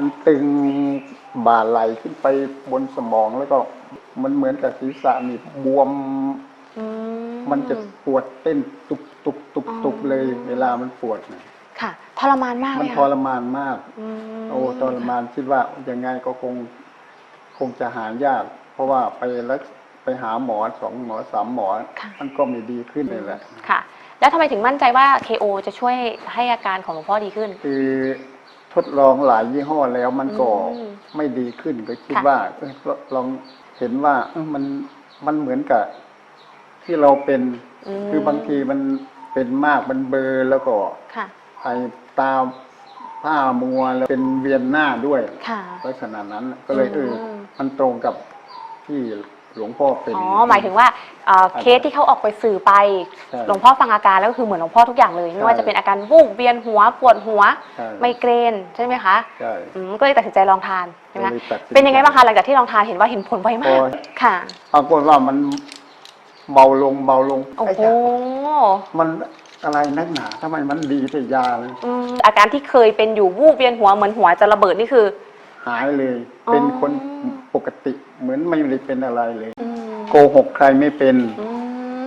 มันตึงบ่าไหลขึ้นไปบนสมองแล้วก็มันเหมือนกับศีรษะนี่บวม อืมันจะปวดเต้นตุบตุบตุบตุบเลย เวลามันปวดน่ะค่ะทรมานมากมันเลยทรมานมาก มโอ้ทรมานคิดว่ายังไงก็คงคงจะหายาก เพราะว่าไปแล้วไปหาหมอสองหมอสามหมอ มันก็ไม่ดีขึ้นเลยแหละ ค่ะ แล้วทำไมถึงมั่นใจว่า KO จะช่วยให้อาการของหลวงพ่อดีขึ้น คือ ทดลองหลายยี่ห้อแล้วมันก็อืมไม่ดีขึ้นก็คิดค่ะว่าเอ้ยลองเห็นว่าเอ้ยมันมันเหมือนกับ ที่เราเป็นมคือบางทีมันเป็นมากมันเบลอแล้วก็ค่ะไอตาผ้ามัวแล้วเป็นเวียนหน้าด้วยค่ะลักษณะนั้นก็เลยเอออมมันตรงกับที่ หลวงพ่อเป็น อ๋อหมายถึงว่าเอ่อเคสที่เขาออกไปสื่อไป ใช่หลวงพ่อฟังอาการแล้วก็คือเหมือนหลวงพ่อทุกอย่างเลย ไม่ว่าใช่จะเป็นอาการวูบเวียนหัวปวดหัวใช่ ไมเกรนใช่ไหมคะใช่ อืมก็เลยตัดสินใจลองทานใช่ไหมก็เลยตัดสินใจเป็นยังไงบ้างคะหลังจากที่ลองทานเห็นว่าเห็นผลไวมากโอ้ยค่ะปรากฏว่ามันเบาลงเบาลงโอ้ไอ้โหจ๊ะมันอะไรนักหนาทำไมมันดีแต่ยาเลย อืมอาการที่เคยเป็นอยู่วูบเวียนหัวเหมือนหัวจะระเบิดนี่คือ หายเลยอ๋อเป็นคนปกติเหมือนไม่ได้เป็นอะไรเลยอืมโกหกใครไม่เป็นอืม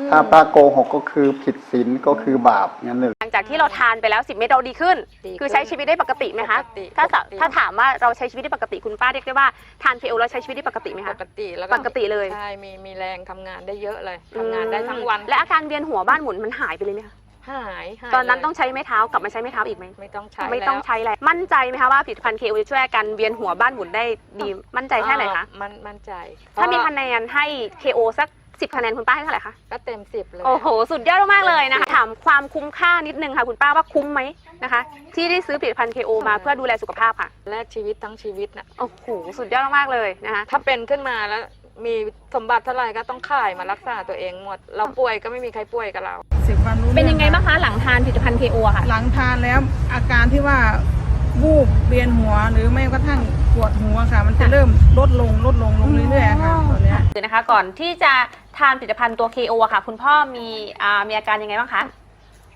ถ้าพระโกหกก็คือผิดศีลก็คือบาปงั้นเลย หลังจากที่เราทานไปแล้วสิบเม็ดเราดีขึ้นดีขึ้น คือใช้ชีวิตได้ปกติไหมคะปกติถ้าสะปกติ ถ้าถามว่าเราใช้ชีวิตได้ปกติคุณป้าเรียกได้ว่าทานเคโอแล้วใช้ชีวิตได้ปกติไหมปคะ กติแล้วปกติเลย ใช่มีมีแรงทำงานได้เยอะเลยทำงานได้ทั้งวัน และอาการเวียนหัวบ้านหมุนมันหายไปเลยไหมคะ หายหายตอนนั้นเลยต้องใช้ไม้เท้ากลับมาใช้ไม้เท้าอีกไหมไม่ต้องใช้ไม่ต้องแล้วใช้แล้วมั่นใจไหมคะว่าผลิตภัณฑ์เคโอจะช่วยอาการเวียนหัวบ้านหมุนได้ดีมั่นใจแค่ไหนคะอ่ามันมั่นใจถ้ามีเพระคะแนนให้ KO สัก 10 คะแนนคุณป้าให้เท่าไหร่คะ ก็เต็มสิบเลยโอ้โห สุดยอดมากๆเลยนะคะถามความคุ้มค่านิดนึงค่ะ คุณป้าว่าคุ้มไหมนะคะ ที่ได้ซื้อผลิตภัณฑ์ KO มาเพื่อดูแลสุขภาพค่ะ แลกชีวิตทั้งชีวิตน่ะโอ้โห สุดยอดมากๆเลยนะคะ ถ้าเป็นขึ้นมาแล้ว มีสมบัติเท่าไหร่ก็ต้องขายมารักษาตัวเองหมด เราป่วยก็ไม่มีใครป่วยกับเรา สิบวันรู้เป็นยังไงรื่อบ้างคะหลังทานผลิตภัณฑ์ KO ค่ะ หลังทานแล้วอาการที่ว่าวูบเวียนหัวหรือไม่กระทั่งปวดหัวค่ะ มันจะค่ะ เริ่มลดลงลดลงลงเรื่อยๆค่ะตอนเนี้ย คือนะคะก่อนที่จะทานผลิตภัณฑ์ตัว KO อะค่ะ คุณพ่อมีอ่ามีอาการยังไงบ้างคะ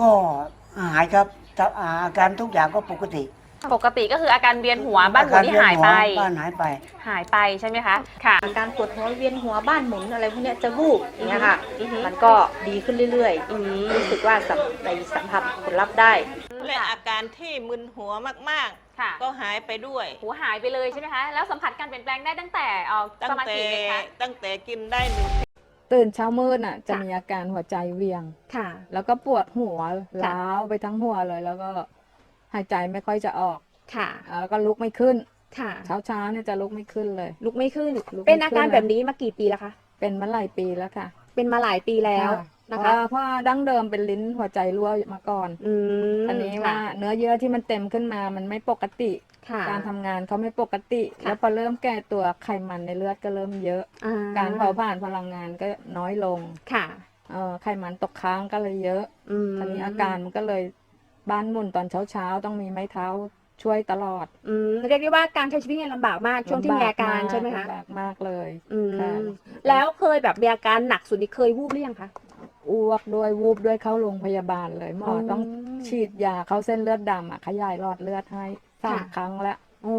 ก็หายครับแต่อาการทุกอย่างก็ปกติปกติก็คืออาการเวียนหัวบ้านหมุนที่หายไปอกรเวีนหัวบ้านหายไป หายไปใช่ไหมคะค่ะ อาการปวดหัวเวียนหัวบ้านหมุนอะไรพวกเนี้ยจะวูบอย่างเงี้ยค่ะ อือฮึ มันก็ดีขึ้นเรื่อยอืม ๆ รู้สึกว่าสัมในสัมผัสผลลัพธ์ได้ และอาการที่มึนหัวมากค่ะ ๆ ก็หายไปด้วย หัวหายไปเลยใช่ไหมคะ แล้วสัมผัสการเปลี่ยนแปลงได้ตั้งแต่เอ่อตั้ปงระมาณแต่กี่เม็ดคะ ตั้งแต่กินได้หนึ่ง ตื่นเช้ามืดน่ะจะค่ะมีอาการหัวใจเวียงค่ะ แล้วก็ปวดหัวล้าวไปทั้งหัวเลย แล้วก็หายใจไม่ค่อยจะออกค่ะอ่าแล้วก็ลุกไม่ขึ้นค่ะเช้าเช้าๆเนี่ยจะลุกไม่ขึ้นเลย ลุกไม่ขึ้นลุกไม่เป็นอาการขึ้นเลยแบบนี้มากี่ปีแล้วคะเป็นมาหลายปีแล้วค่ะ เป็นมาหลายปีแล้วค่ะนะเพคะราะเพราะดั้งเดิมเป็นลิ้นหัวใจรั่วมาก่อนอืมอันนี้ค่ะว่าเนื้อเยื่อที่มันเต็มขึ้นมามันไม่ปกติ ค่ะการทำงานเขาไม่ปกติ ค่ะ แล้วพอเริ่มแก่ตัวไขมันในเลือดก็เริ่มเยอะ อ่การเผาผ่านพลังงานก็น้อยลงค่ะเอ่อไขมันตกค้างก็เลยเยอะอืมตอนนี้อาการมันก็เลยบ้านหมุนตอนเช้าๆต้องมีไม้เท้าช่วยตลอดอืมเรียกได้ว่าการใช้ชีวิตเนี่ยลำบากมากช่วงที่มีอาการใช่ไหมคะลำบากมากเลย อืมค่ะแล้วเคยแบบมีอาการหนักสุดนี่เคยวูบหรือยังคะ อ้วกด้วยวูบด้วยเข้าโรงพยาบาลเลยหมออม ต้องฉีดยาเข้าเส้นเลือดดำอะขยายหลอดเลือดให้ สามค่ะครั้งแล้วโอ้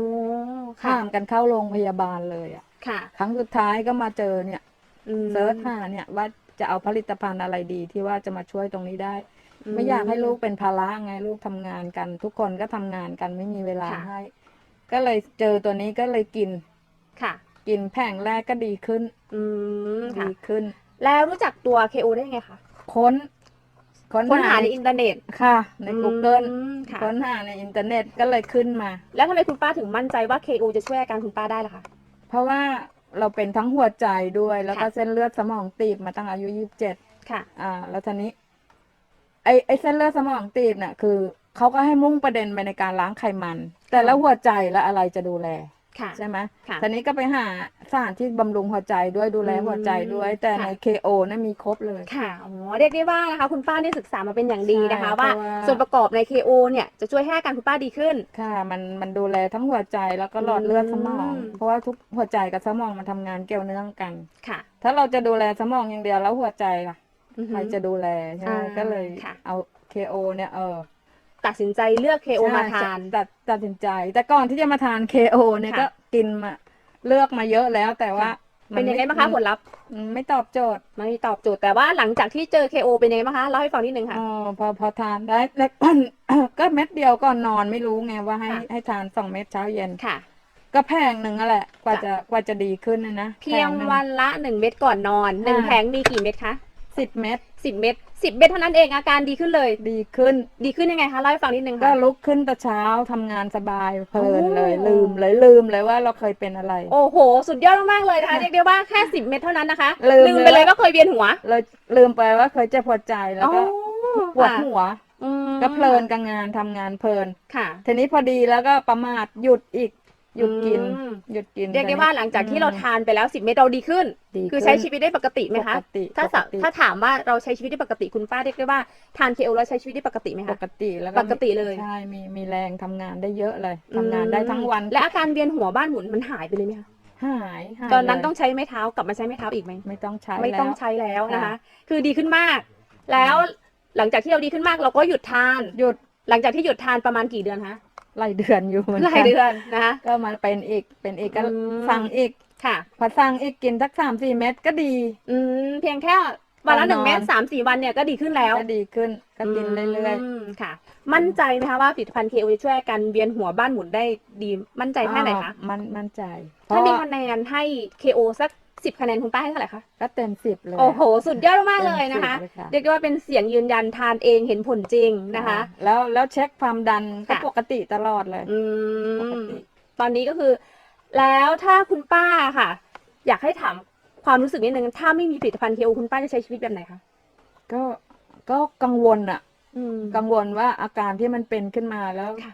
ค่ะ ข้ามกันเข้าโรงพยาบาลเลยอะ ค่ะ ครั้งสุดท้ายก็มาเจอเนี่ยอืมเซิร์ชหาเนี่ยว่าจะเอาผลิตภัณฑ์อะไรดีที่ว่าจะมาช่วยตรงนี้ได้ ไม่อยากให้ลูกเป็นภาระไงลูกทำงานกัน ทุกคนก็ทำงานกันไม่มีเวลาค่ะ ให้ ก็เลยเจอตัวนี้ก็เลยกินค่ะ กินแผงแรกก็ดีขึ้นอืมค่ะ ดีขึ้น แล้วรู้จักตัว KO ได้ยังไงคะ ค้น ค้นหาในอินเทอร์เน็ตค่ะ ใน Google อืมค่ะ ค้นหาในอินเทอร์เน็ตก็เลยขึ้นมา แล้วทำไมคุณป้าถึงมั่นใจว่า KO จะช่วยอาการคุณป้าได้ล่ะคะ เพราะว่าเราเป็นทั้งหัวใจด้วย แล้วก็ค่ะ เส้นเลือดสมองตีบมาตั้งอายุยี่สิบเจ็ด ค่ะ อ่าแล้วทีนี้ ไอไอเส้นเลือดสมองตีบเนี่ยคือเขาก็ให้มุ่งประเด็นไปในการล้างไขมัน แต่แล้วหัวใจและอะไรจะดูแล ค่ะ ใช่ไหมค่ะทีนี้ก็ไปหาสถานที่บำรุงหัวใจด้วยดูแลอืมหัวใจด้วย แต่ใน ค่ะ KO นั่นมีครบเลย ค่ะอ๋อเรียกได้ว่านะคะคุณป้าได้ศึกษามาเป็นอย่างดีนะคะ ใช่ว่าเพราะว่า ส่วนประกอบใน KO เนี่ยจะช่วยให้อาการคุณป้าดีขึ้น ค่ะ มันมันดูแลทั้งหัวใจแล้วก็หลอดเลือดสมอง อืม เพราะว่าทุกหัวใจกับสมองมันทำงานเกี่ยวเนื่องกัน ค่ะถ้าเราจะดูแลสมองอย่างเดียวแล้วหัวใจล่ะ อือฮึใครจะดูแลใช่ไหมอ่าก็เลยค่ะ เอา KO เนี่ยเออ ตัดสินใจเลือก KO มาทาน ตัดตัดสินใจ แต่ก่อนที่จะมาทาน KO เนี่ยค่ะ ก็กินมาเลือกมาเยอะแล้วแต่ว่าเป็นยังไงบ้างคะผลลัพธ์มันไม่ตอบโจทย์ไม่ตอบโจทย์แต่ว่าหลังจากที่เจอ KO เป็นยังไงบ้างคะเล่าให้ฟังนิดนึงค่ะ อ๋อพอพอทานได้แล้ว ก็เม็ดเดียวก่อนนอนไม่รู้ไงว่าให้ค่ะ ให้ทานสองเม็ดเช้าเย็น ค่ะ ก็แพงหนึ่งอะแหละกว่าค่ะจะกว่าจะดีขึ้นนะนะเพียงแผหนึ่ วันละหนึ่งเม็ดก่อนนอนหนึ่งอ่า แผงมีกี่เม็ดคะ สิบเม็ดสิบเม็ดสิบเม็ดเท่านั้นเองอาการดีขึ้นเลย ดีขึ้น ดีขึ้นยังไงคะเล่าให้ฟังนิดนึงก็ค่ะ ลุกขึ้นแต่เช้าทำงานสบายเพลินเลยโอ้ ลืมเลยลืมเลยว่าเราเคยเป็นอะไร โอ้โห สุดยอดมากๆเลยนะคะเรียกได้ว่าแค่สิบเม็ดเท่านั้นนะคะลืม ไปเลยเลยว่าว่าเคยเวียนหัวเลยลืมไปว่าเคยเจ็บหัวใจแล้วก็อ๋อปวดค่ะหัว อืมก็เพลินกับงานทำงานเพลิน ค่ะ ทีนี้พอดีแล้วก็ประมาทหยุดอีก หยุดกิน อืมหยุดกินเรียกได้ว่าหลังจากที่เราทานไปแล้วสิบเม็ดเราดีขึ้น ดีคือขึ้นใช้ชีวิตได้ปกติไหมคะปกติถ้าสะปกติถ้าถามว่าเราใช้ชีวิตได้ปกติคุณป้าเรียกได้ว่าทานเคโอแล้วใช้ชีวิตได้ปกติไหมปคะ กติแล้วปกติเลย ใช่มีมีแรงทำงานได้เยอะเลยทำงานได้ทั้งวันและอาการเวียนหัวบ้านหมุนมันหายไปเลยไหมคะหายหายตอนนั้นเลยต้องใช้ไม้เท้ากลับมาใช้ไม้เท้าอีกไหม ไม่ต้องใช้ไม่ต้องแล้ว ใช้แล้วนะคะ ค่ะ คือดีขึ้นมาก แล้วหลังจากที่เราดีขึ้นมากเราก็หยุดทาน หยุดหลังจากที่หยุดทานประมาณกี่เดือนคะ หลายเดือนอยู่เหมือนหกัลายเดือนนะคะ ก็มาเป็นอีกเป็นอีกก็อืม สั่งอีกค่ะ พอสั่งอีกกินสักสามสี่เม็ดก็ดี อืมเพียงแค่วันละตอนนอนหนึ่งเม็ดสามสี่วันเนี่ยก็ดีขึ้นแล้วก็ดีขึ้นก็กินเรื่อยมค่ะ มั่นใจไหมคะว่าผลิตภัณฑ์เคโอจะช่วยอาการเวียนหัวบ้านหมุนได้ดี มั่นใจๆแค่ไหนคะอ่ามันมั่นใจถ้ามีเพระคะแนนให้เคโอสัก สิบคะแนนคุณป้าให้เท่าไหร่คะ ก็เต็มสิบเลย โอ้โห สุดยอดมากๆเลยนะคะต็มสิบเลยเรียกได้ว่าเป็นเสียงยืนยันทานเองเห็นผลจริงนะคะ แล้วแล้วเช็คความดันก็ค่ะ ปกติตลอดเลยอืปกม ติ ตอนนี้ก็คือ แล้วถ้าคุณป้าค่ะ อยากให้ถามความรู้สึกนิดนึง ถ้าไม่มีผลิตภัณฑ์เคโอคุณป้าจะใช้ชีวิตแบบไหนคะ ก็ก็กังวลอะอืม กังวลว่าอาการที่มันเป็นขึ้นมาแล้ว ค่ะ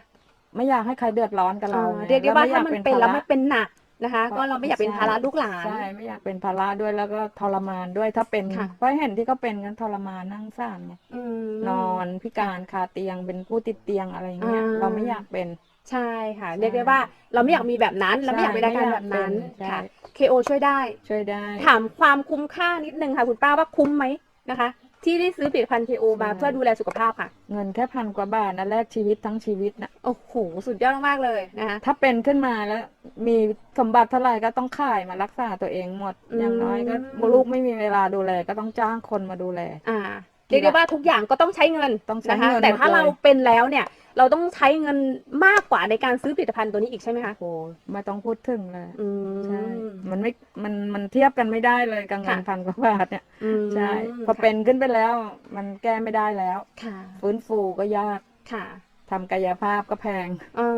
ไม่อยากให้ใครเดือดร้อนกับเราอ่าเรียกได้ว่าถ้ามันเป็นแล้วภมันเป็นหนัก นะคะ ก็เราไม่อยากเป็นภาระลูกหลาน ใช่ไม่อยากเป็นภาระด้วยแล้วก็ทรมานด้วยถ้าเป็นค่ะ เพราะเห็นที่เขาเป็นกันทรมานนั่งซ่านไงอืม นอนพิการคาเตียงเป็นผู้ติดเตียงอะไรอย่างเงี้ยอ่า เราไม่อยากเป็น ใช่ค่ะใช่เรียกได้ว่าเราไม่อยากมีแบบนั้น เราไม่อยากเป็นอาการแบบนั้นใช่ ค่ะ KO ช่วยได้ ช่วยได้ ถามความคุ้มค่านิดนึงค่ะ คุณป้าว่าคุ้มไหมนะคะ ที่ได้ซื้อผลิตภัณฑ์ KO มาเพื่อดูแลสุขภาพค่ะ เงินแค่พันกว่าบาทนะแลกชีวิตทั้งชีวิตนะโอ้โหสุดยอดมากๆเลยนะคะ ถ้าเป็นขึ้นมาแล้วมีสมบัติเท่าไหร่ก็ต้องขายมารักษาตัวเองหมดอืมอย่างน้อยก็ลูกไม่มีเวลาดูแลก็ต้องจ้างคนมาดูแล อ่า เรียกได้ว่าทุกอย่างก็ต้องใช้เงินต้องใช้นะคะเงินแต่ถ้าหมดเลยเราเป็นแล้วเนี่ย เราต้องใช้เงินมากกว่าในการซื้อผลิตภัณฑ์ตัวนี้อีกใช่ไหมคะโอ้ไม่ต้องพูดถึงเลยอืใช่มมันไม่มันมันเทียบกันไม่ได้เลยกับเงินค่ะพันกว่าบาทเนี่ยอืมใช่พอเป็นขึ้นไปแล้ว มันแก้ไม่ได้แล้ว ค่ะฟื้นฟูก็ยากค่ะทำกายภาพก็แพง อ๋อ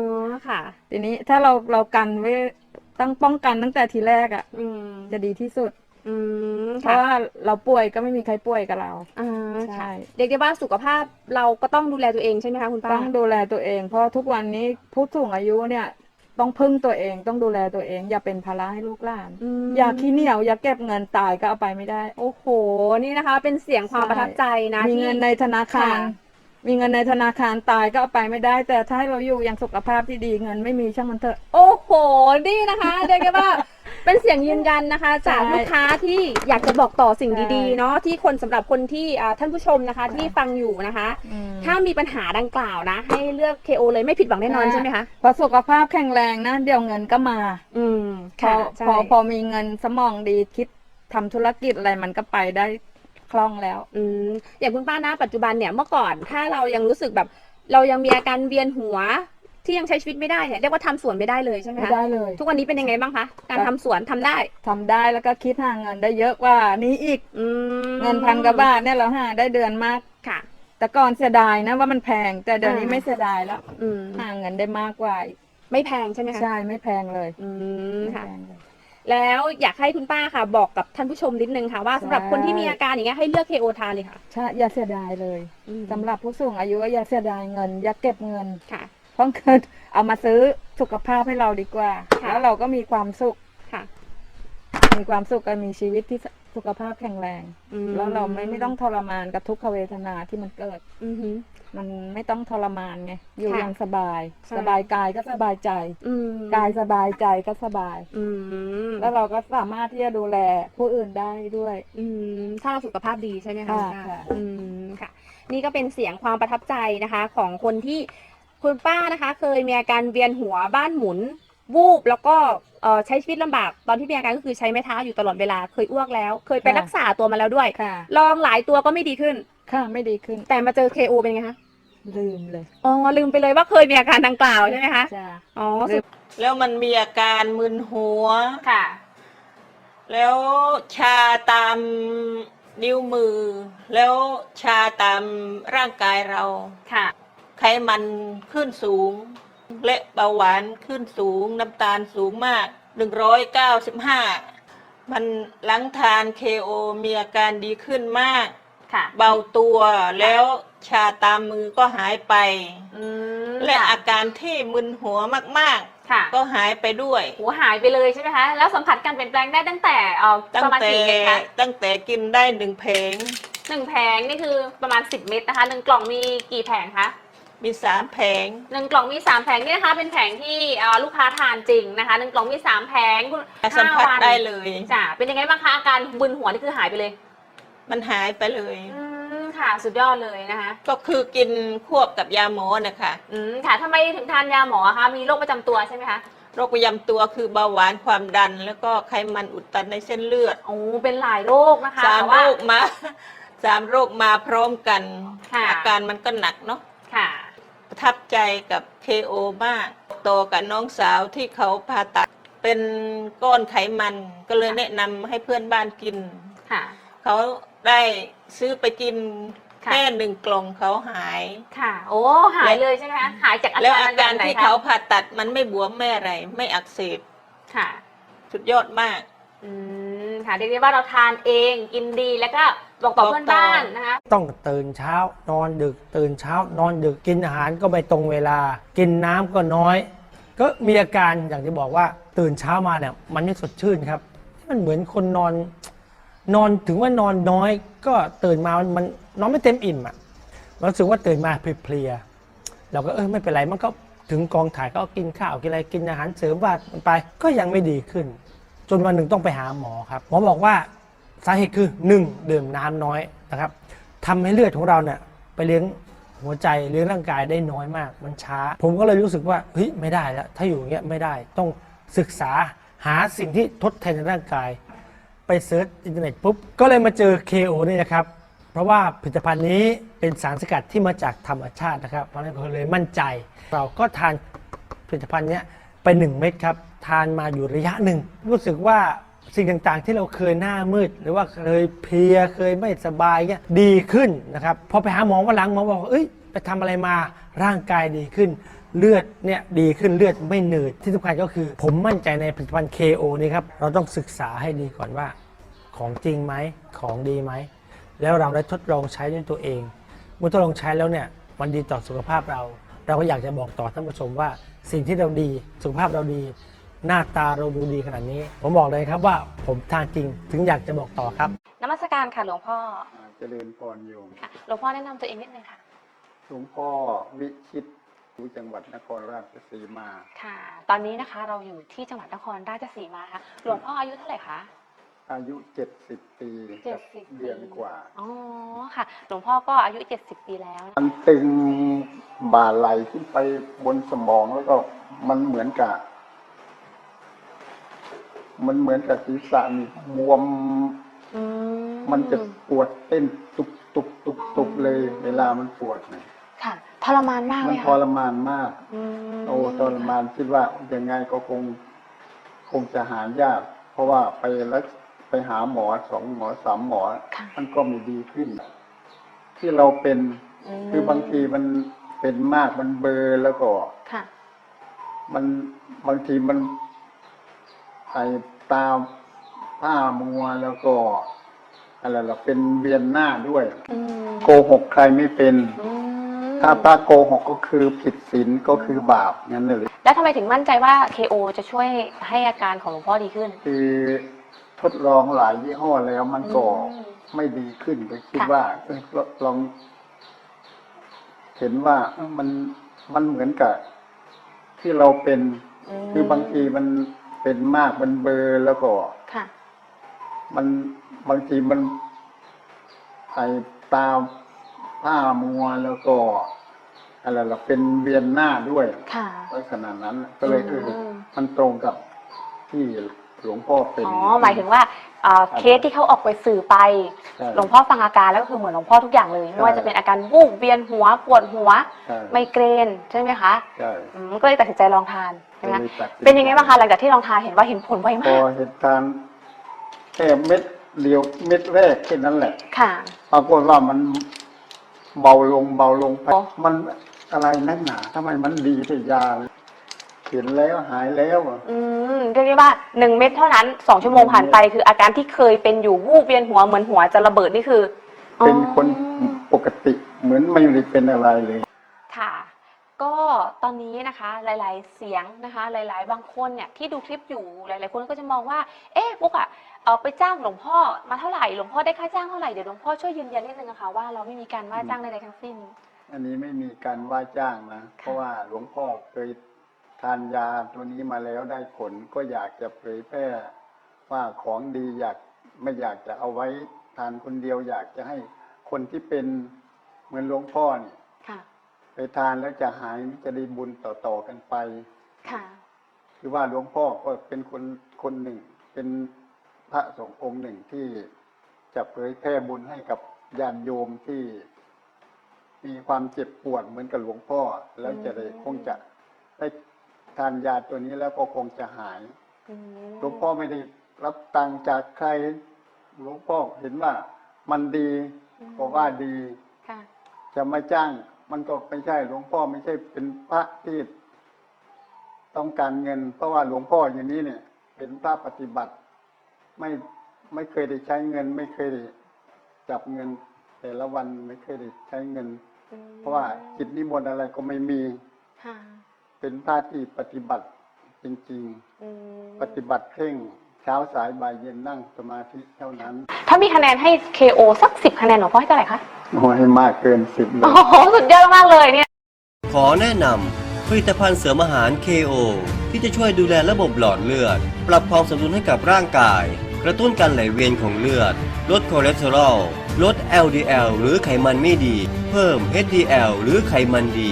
ค่ะ ทีนี้ถ้าเราเรากันไว้ตั้งป้องกันตั้งแต่ทีแรกอะ่ะ อืมจะดีที่สุด อืมเพค่ะราะว่าเราป่วยก็ไม่มีใครป่วยกับเรา อ่าใช่ ค่ะเรียกได้ว่าสุขภาพเราก็ต้องดูแลตัวเองใช่ไหมคะคุณป้าต้องดูแลตัวเอง เพราะทุกวันนี้ผู้สูงอายุเนี่ย ต้องพึ่งตัวเองต้องดูแลตัวเอง อย่าเป็นภาระให้ลูกหลาน ม อย่าขี้เหนียวอย่าเก็บเงินตายก็เอาไปไม่ได้ โอ้โห นี่นะคะ เป็นเสียงความใช่ ประทับใจนะมีที่ เงินในธนาคาร ค่ะ มีเงินในธนาคารตายก็เอาไปไม่ได้ แต่ถ้าให้เราอยู่อย่างสุขภาพที่ดีเงินไม่มีช่างมันเถอะ โอ้โห นี่นะคะ เรียกได้ว่า เป็นเสียงยืนยันนะคะ จากใช่ลูกค้าที่อยากจะบอกต่อสิ่งใช่ดีๆ เนาะที่คนสำหรับคนที่อ่าท่านผู้ชมนะคะ ที่ฟังอยู่นะคะอืมถ้ามีปัญหาดังกล่าวนะ ให้เลือก KO เลยไม่ผิดหวังแน่นอนค่ะใช่ไหมคะพอสุขภาพแข็งแรงนะเดี๋ยวเงินก็มา อืมพอค่ะใช่พอพอมีเงินสมองดีคิดทำธุรกิจอะไรมันก็ไปได้คล่องแล้ว อืมอย่างคุณป้านะปัจจุบันเนี่ยเมื่อก่อนถ้าเรายังรู้สึกแบบเรายังมีอาการเวียนหัว ที่ยังใช้ชีวิตไม่ได้เนี่ยเรียกว่าทำสวนไม่ได้เลยใช่ไหมไม่คะได้เลยทุกวันนี้เป็นยังไงบ้างคะการก็ทำสวนทำได้ ทำได้แล้วก็คิดหาเงินได้เยอะกว่านี้อีกอืมเงินพันกว่าบาทเนี่ยเราหาได้เดือนมาก ค่ะ แต่ก่อนเสียดายนะว่ามันแพงแต่เดี๋ยวนี้อ่า ไม่เสียดายแล้วอืมหาเงินได้มากกว่าอีกไม่แพงใช่ไหมคะใช่ไม่แพงเลยอืมไม่ค่ะแพงเลย แล้วอยากให้คุณป้าค่ะ บอกกับท่านผู้ชมนิดนึงค่ะ ว่าสำหรับใช่ คนที่มีอาการอย่างเงี้ยให้เลือก KO ทานเลยค่ะใช่อย่าเสียดายเลยอืมสำหรับผู้สูงอายุก็อย่าเสียดายเงิน อย่าเก็บเงิน ค่ะ เพราะเงินเอามาซื้อสุขภาพให้เราดีกว่า ค่ะ แล้วเราก็มีความสุข ค่ะ มีความสุขกันมีชีวิตที่สุขภาพแข็งแรง อืมแล้วเราไม่ไม่ต้องทรมานกับทุกขเวทนาที่มันเกิด อือหือ มันไม่ต้องทรมานไง อยู่ค่ะอย่างสบาย ใช่ สบายกายก็สบายใจ อืมกายสบายใจก็สบาย อืมแล้วเราก็สามารถที่จะดูแลผู้อื่นได้ด้วย อืมถ้าเราสุขภาพดีใช่ไหมคะค่ะณป้าค่ะอืมค่ะ นี่ก็เป็นเสียงความประทับใจนะคะ ของคนที่ คุณป้านะคะ เคยมีอาการเวียนหัวบ้านหมุน วูบแล้วก็เอ่อใช้ชีวิตลำบากตอนที่มีอาการก็คือใช้ไม้เท้าอยู่ตลอดเวลาเคยอ้วกแล้ว เคยไปรักษาตัวมาแล้วด้วย ค่ะ ลองหลายตัวก็ไม่ดีขึ้น ค่ะไม่ดีขึ้นแต่มาเจอ KO เป็นไงคะลืมเลยอ๋อลืมไปเลยว่าเคยมีอาการดังกล่าวใช่ไหมคะจ้า อ๋อสุดแล้วมันมีอาการมึนหัว ค่ะ แล้วชาตามนิ้วมือ แล้วชาตามร่างกายเรา ค่ะ ไขมันขึ้นสูง และเบาหวานขึ้นสูง น้ำตาลสูงมาก 195 มันหลังทาน KO มีอาการดีขึ้นมาก ค่ะ เบาตัวแล้วชาตามมือก็หายไป อืมและค่อาการที่มึนหัวมากค่ะๆ ก็หายไปด้วยหัวหายไปเลยใช่ไหมคะ แล้วสัมผัสการเปลี่ยนแปลงได้ตั้งแต่เอ่อตั้ปงระมาณแต่กี่เม็ดคะตั้งแต่กินได้หนึ่งเพลงหนึ่งแผงนี่คือประมาณ 10 เม็ดนะคะหนึ่งกล่องมีกี่แผงคะ มีสามเพลงหนึ่งกล่องมีสามแผงนี่นะคะ เป็นแผงที่เอ่อลูกค้าทานจริงนะคะหนึ่งกล่องมีสามแผงคุณสัมผัสห้าวันได้เลย จ้ะเป็นยังไงบ้างคะอาการบึนหัวนี่คือหายไปเลย มันหายไปเลย อืมค่ะสุดยอดเลยนะคะ ก็คือกินควบกับยาหมอนะคะอืมค่ะทำไมถึงทานยาหมอคะมีโรคประจำตัวใช่ไหมคะโรคประจำตัวคือเบาหวานความดัน แล้วก็ไขมันอุดตันในเส้นเลือดโอ้เป็นหลายโรคนะคะสามแต่โรว่า คมา สามโรคมาพร้อมกัน ค่ะ อาการมันก็หนักเนาะ ค่ะ ประทับใจกับ KO มากโตกับน้องสาวที่เขาผ่าตัดเป็นก้อนไขมันก็เลยแนะนำให้เพื่อนบ้านกิน ค่ะ เขาได้ซื้อไปกินค่ะ แค่หนึ่งกล่องเขาหาย ค่ะ โอ้ หายเลยใช่ไหมคะ หายจากอาแล้วการอาการแบบไหนที่คะเขาผ่าตัดมันไม่บวมไม่อะไร ไม่อักเสบค่ะ สุดยอดมาก อืม ค่ะ เรียกได้ว่าเราทานเอง กินดี แล้วก็ บอกต่อบอกต่อเพื่อนบ้านนะคะ ต้องตื่นเช้านอนดึก ตื่นเช้านอนดึกกินอาหารก็ไม่ตรงเวลา กินน้ำก็น้อย ก็มีอาการอย่างที่บอกว่าตื่นเช้ามาเนี่ยมันไม่สดชื่นครับ มันเหมือนคนนอน นอนถึงว่านอนน้อย ก็ตื่นมามันมันนอนไม่เต็มอิ่มอะมันรู้สึกว่าตื่นมาเพลียๆเราก็เออไม่เป็นไรมันก็ถึงกองถ่ายก็กินข้าวกินอะไรกินอาหารเสริมว่ามันไปก็ยังไม่ดีขึ้น จนวันหนึ่งต้องไปหาหมอครับหมอบอกว่า สาเหตุคือ 1. ดื่มน้ำน้อยนะครับทำให้เลือดของเราเนี่ยไปเลี้ยงหัวใจเลี้ยงร่างกายได้น้อยมาก มันช้า ผมก็เลยรู้สึกว่าเฮ้ยไม่ได้แล้ว ถ้าอยู่อย่างเงี้ยไม่ได้ ต้องศึกษาหาสิ่งที่ทดแทนในร่างกาย ไปเซิร์ชอินเทอร์เน็ตปุ๊บ ก็เลยมาเจอ KO นี่นะครับ เพราะว่าผลิตภัณฑ์นี้เป็นสารสกัดที่มาจากธรรมชาตินะครับ เพราะฉะนั้นก็เลยมั่นใจ เราก็ทานผลิตภัณฑ์นี้ไป 1 เม็ดครับ ทานมาอยู่ระยะหนึ่ง รู้สึกว่า สิ่งต่างๆ ที่เราเคยหน้ามืด หรือว่าเคยเพลียเคยไม่สบายเงี้ยดีขึ้นนะครับพอไปหาหมอวันหลังหมอบอกเอ้ยไปทำอะไรมาร่างกายดีขึ้น เลือดเนี่ยดีขึ้นเลือดไม่เหนื่อยที่สำคัญก็คือ ผมมั่นใจในผลิตภัณฑ์ KO นี่ครับเราต้องศึกษาให้ดีก่อนว่า ของจริงไหมของดีไหมแล้วเราได้ทดลองใช้ด้วยตัวเองเมื่อทดลองใช้แล้วเนี่ยมันดีต่อสุขภาพเรา เราก็อยากจะบอกต่อท่านผู้ชมว่าสิ่งที่เราดีสุขภาพเราดี หน้าตาเราดูดีขนาดนี้ ผมบอกเลยครับว่าผมทานจริงถึงอยากจะบอกต่อครับ นมัสการค่ะหลวงพ่ออ่าเจริญพรโยม ค่ะหลวงพ่อแนะนำตัวเองนิดนึงค่ะ หลวงพ่อวิชิตอยู่จังหวัดนครราชสีมา ค่ะ ตอนนี้นะคะเราอยู่ที่จังหวัดนครราชสีมาค่ะ หลวงพ่ออายุเท่าไหร่คะ อายุเจ็ดสิบปีกับ70เดือนกว่าอ๋อค่ะ หลวงพ่อก็อายุ 70 ปีแล้วมันตึงบ่าไหลขึ้นไปบนสมองแล้วก็มันเหมือนกับ มันเหมือนกับศีรษะนี่บวม อืมมันจะปวดเต้นตุบตุบตุบตุบเลย เวลามันปวดเนี่ยค่ะทรมานมากมัเลนยทค่ะรมานมากอืมโอ้ทรมานคิดว่ายังไงก็คง คงจะหายาก เพราะว่าไปแล้วไปหาหมอสองหมอสามหมอ ค่ะมันก็ไม่ดีขึ้น ที่เราเป็นมคือบางทีมันเป็นมากมันเบลอแล้วก็ ค่ะ มันบางทีมัน ไอตาผ้ามัวแล้วก็อะไรล่ะเป็นเวียนหน้าด้วย อืมโกหกใครไม่เป็น อืมถ้าป้าโกหกก็คือผิดศีลก็คือบาปงั้นเลย แล้วทำไมถึงมั่นใจว่า KO จะช่วยให้อาการของหลวงพ่อดีขึ้น คือทดลองหลายยี่ห้อแล้วมันก็อืมไม่ดีขึ้นก็คิดค่ะ ว่าเอ้ยลองเห็นว่าเอ้ามันมันเหมือนกับที่เราเป็น คือบางทีมัน เป็นมากมันเบลอแล้วก็ ค่ะ มันบางทีมันไอตาผ้ามัวแล้วก็อะไรล่ะเป็นเวียนหน้าด้วยค่ะ ลักษณะนั้นก็เลยเออมมันตรงกับที่หลวงพ่อเป็น อ๋อ หมายถึงว่าเอ่อเคสที่เขาออกไปสื่อไป ใช่ หลวงพ่อฟังอาการแล้วก็คือเหมือนหลวงพ่อทุกอย่างเลยไม่ว่าจะเป็นอาการวูบเวียนหัวปวดหัวใช่ไมเกรนใช่ไหมคะใช่อืมก็เลยตัดสินใจลองทานใช่ไหมก็เลยตัดสิเป็นยังไงบ้างคะหลังจากที่ลองทานเห็นว่าเห็นผลไวพมาอกเหตุการณ์แค่เม็ดเดียวเม็ดแรกแค่นั้นแหละ ค่ะ ปรากฏว่ามันเบาลงเบาลงไปอ๋อมันอะไรนักหนาทำไมมันดีแต่ยาเห็นแล้วหายแล้วอะอืมเรียกได้ว่าหนึ่งเม็ดเท่านั้นสองชั่วโมงผ่านไป คืออาการที่เคยเป็นอยู่วูบเวียนหัวเหมือนหัวจะระเบิดนี่คือเป็นคนอ๋อ ปกติเหมือนไม่ได้เป็นอะไรเลย ค่ะ ก็ตอนนี้นะคะหลาย ๆ เสียงนะคะ หลาย ๆ บางคนเนี่ยที่ดูคลิปอยู่หลาย ๆ คนก็จะมองว่า เอ๊ะปุ๊กอะเอาไปจ้างหลวงพ่อมาเท่าไหร่หลวงพ่อได้ค่าจ้างเท่าไหร่เดี๋ยวหลวงพ่อช่วยยืนยันนิดนึงนะคะว่าเราไม่มีการว่าจ้างใด ๆ ทั้งสิ้น อันนี้ไม่มีการว่าจ้างนะ เพราะว่าหลวงพ่อเคย ทานยาตัวนี้มาแล้วได้ผลก็อยากจะเผยแพร่ว่าของดีอยากไม่อยากจะเอาไว้ทานคนเดียวอยากจะให้คนที่เป็นเหมือนหลวงพ่อเนี่ยค่ะไปทานแล้วจะหายจะได้บุญต่อๆกันไปค่ะคือว่าหลวงพ่อก็เป็นคนคนหนึ่ง เป็นพระสงฆ์องค์หนึ่งที่จะเผยแพร่บุญให้กับญาติโยมที่มีความเจ็บปวดเหมือนกับหลวงพ่อ แล้วจะได้อืมคงจะได้ ทานยาตัวนี้แล้วก็คงจะหายอืมหลวงพ่อไม่ได้รับตังค์จากใครหลวงพ่อเห็นว่ามันดีก็ว่าดีค่ะจะมาจ้าง มันก็ไม่ใช่หลวงพ่อไม่ใช่เป็นพระที่ต้องการเงิน เพราะว่าหลวงพ่ออย่างนี้เนี่ย เป็นพระปฏิบัติ ไม่ไม่เคยได้ใช้เงิน ไม่เคยได้จับเงิน แต่ละวันไม่เคยได้ใช้เงินอืมเพราะว่าจิตนิมนต์อะไรก็ไม่มีค่ะ เป็นพระที่ปฏิบัติจริงอืมๆปฏิบัติเพ่งเช้าสายบ่ายเย็นนั่งสมาธิเท่านั้น ถ้ามีคะแนนให้ KO สักสิบคะแนนหลวงพ่อให้เท่าไหร่คะโอ้ให้มากเกินสิบเลโอ้ยโหสุดยอดมากเลยเนี่ย ขอแนะนำผลิตภัณฑ์เสริมอาหาร KO ที่จะช่วยดูแลระบบหลอดเลือด ปรับความสมดุลให้กับร่างกาย กระตุ้นการไหลเวียนของเลือด ลดคอเลสเตอรอล ลด LDL หรือไขมันไม่ดี เพิ่ม HDL หรือไขมันดี